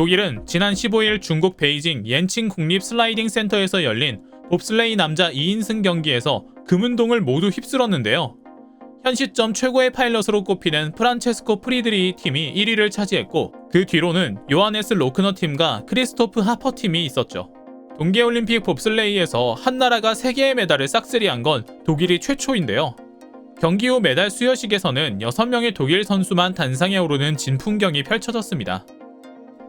독일은 지난 15일 중국 베이징 옌칭 국립 슬라이딩 센터에서 열린 봅슬레이 남자 2인승 경기에서 금운동을 모두 휩쓸었는데요. 현 시점 최고의 파일럿으로 꼽히는 프란체스코 프리드리 팀이 1위를 차지했고 그 뒤로는 요하네스 로크너 팀과 크리스토프 하퍼 팀이 있었죠. 동계올림픽 봅슬레이에서 한 나라가 3개의 메달을 싹쓸이한 건 독일이 최초인데요. 경기 후 메달 수여식에서는 6명의 독일 선수만 단상에 오르는 진풍경이 펼쳐졌습니다.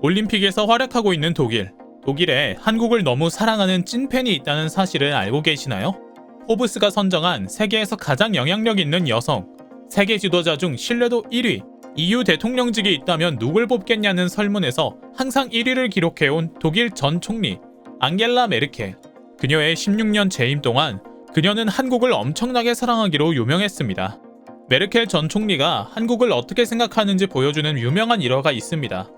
올림픽에서 활약하고 있는 독일. 독일에 한국을 너무 사랑하는 찐팬이 있다는 사실을 알고 계시나요? 포브스가 선정한 세계에서 가장 영향력 있는 여성, 세계 지도자 중 신뢰도 1위, EU 대통령직이 있다면 누굴 뽑겠냐는 설문에서 항상 1위를 기록해온 독일 전 총리 앙겔라 메르켈. 그녀의 16년 재임 동안 그녀는 한국을 엄청나게 사랑하기로 유명했습니다. 메르켈 전 총리가 한국을 어떻게 생각하는지 보여주는 유명한 일화가 있습니다.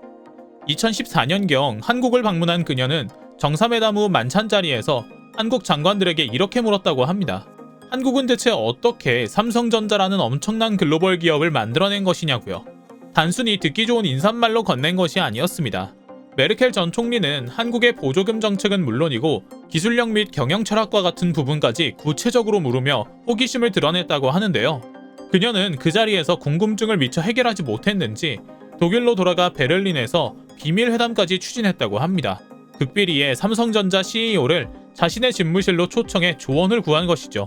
2014년경 한국을 방문한 그녀는 정상회담 후 만찬 자리에서 한국 장관들에게 이렇게 물었다고 합니다. 한국은 대체 어떻게 삼성전자라는 엄청난 글로벌 기업을 만들어낸 것이냐고요. 단순히 듣기 좋은 인사말로 건넨 것이 아니었습니다. 메르켈 전 총리는 한국의 보조금 정책은 물론이고 기술력 및 경영 철학과 같은 부분까지 구체적으로 물으며 호기심을 드러냈다고 하는데요. 그녀는 그 자리에서 궁금증을 미처 해결하지 못했는지 독일로 돌아가 베를린에서 비밀 회담까지 추진했다고 합니다. 극비리의 삼성전자 CEO를 자신의 집무실로 초청해 조언을 구한 것이죠.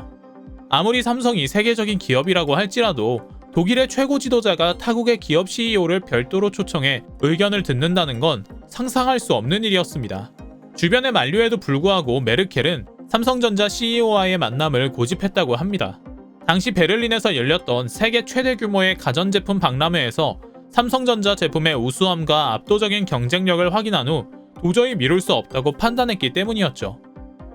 아무리 삼성이 세계적인 기업이라고 할지라도 독일의 최고 지도자가 타국의 기업 CEO를 별도로 초청해 의견을 듣는다는 건 상상할 수 없는 일이었습니다. 주변의 만류에도 불구하고 메르켈은 삼성전자 CEO와의 만남을 고집했다고 합니다. 당시 베를린에서 열렸던 세계 최대 규모의 가전제품 박람회에서 삼성전자 제품의 우수함과 압도적인 경쟁력을 확인한 후 도저히 미룰 수 없다고 판단했기 때문이었죠.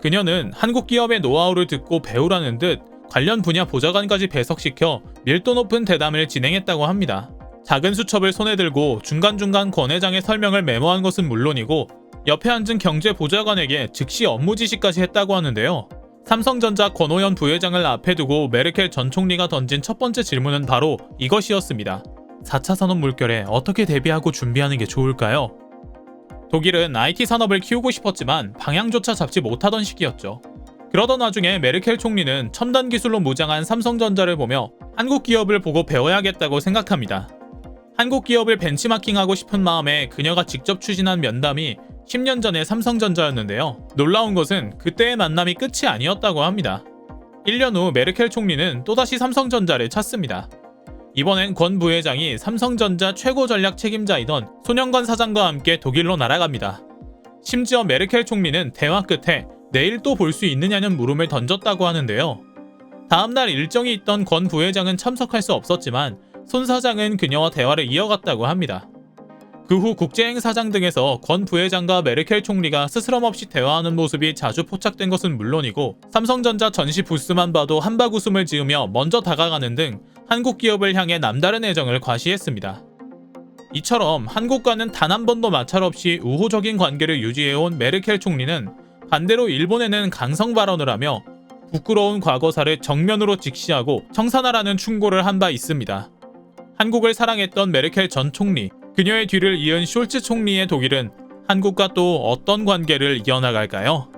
그녀는 한국 기업의 노하우를 듣고 배우라는 듯 관련 분야 보좌관까지 배석시켜 밀도 높은 대담을 진행했다고 합니다. 작은 수첩을 손에 들고 중간중간 권 회장의 설명을 메모한 것은 물론이고 옆에 앉은 경제 보좌관에게 즉시 업무 지시까지 했다고 하는데요. 삼성전자 권오현 부회장을 앞에 두고 메르켈 전 총리가 던진 첫 번째 질문은 바로 이것이었습니다. 4차 산업 물결에 어떻게 대비하고 준비하는 게 좋을까요? 독일은 IT 산업을 키우고 싶었지만 방향조차 잡지 못하던 시기였죠. 그러던 와중에 메르켈 총리는 첨단 기술로 무장한 삼성전자를 보며 한국 기업을 보고 배워야겠다고 생각합니다. 한국 기업을 벤치마킹하고 싶은 마음에 그녀가 직접 추진한 면담이 10년 전의 삼성전자였는데요. 놀라운 것은 그때의 만남이 끝이 아니었다고 합니다. 1년 후 메르켈 총리는 또다시 삼성전자를 찾습니다. 이번엔 권 부회장이 삼성전자 최고 전략 책임자이던 손영건 사장과 함께 독일로 날아갑니다. 심지어 메르켈 총리는 대화 끝에 내일 또 볼 수 있느냐는 물음을 던졌다고 하는데요. 다음날 일정이 있던 권 부회장은 참석할 수 없었지만 손 사장은 그녀와 대화를 이어갔다고 합니다. 그 후 국제행사장 등에서 권 부회장과 메르켈 총리가 스스럼 없이 대화하는 모습이 자주 포착된 것은 물론이고 삼성전자 전시 부스만 봐도 한박 웃음을 지으며 먼저 다가가는 등 한국 기업을 향해 남다른 애정을 과시했습니다. 이처럼 한국과는 단 한 번도 마찰 없이 우호적인 관계를 유지해온 메르켈 총리는 반대로 일본에는 강성 발언을 하며 부끄러운 과거사를 정면으로 직시하고 청산하라는 충고를 한 바 있습니다. 한국을 사랑했던 메르켈 전 총리, 그녀의 뒤를 이은 숄츠 총리의 독일은 한국과 또 어떤 관계를 이어나갈까요?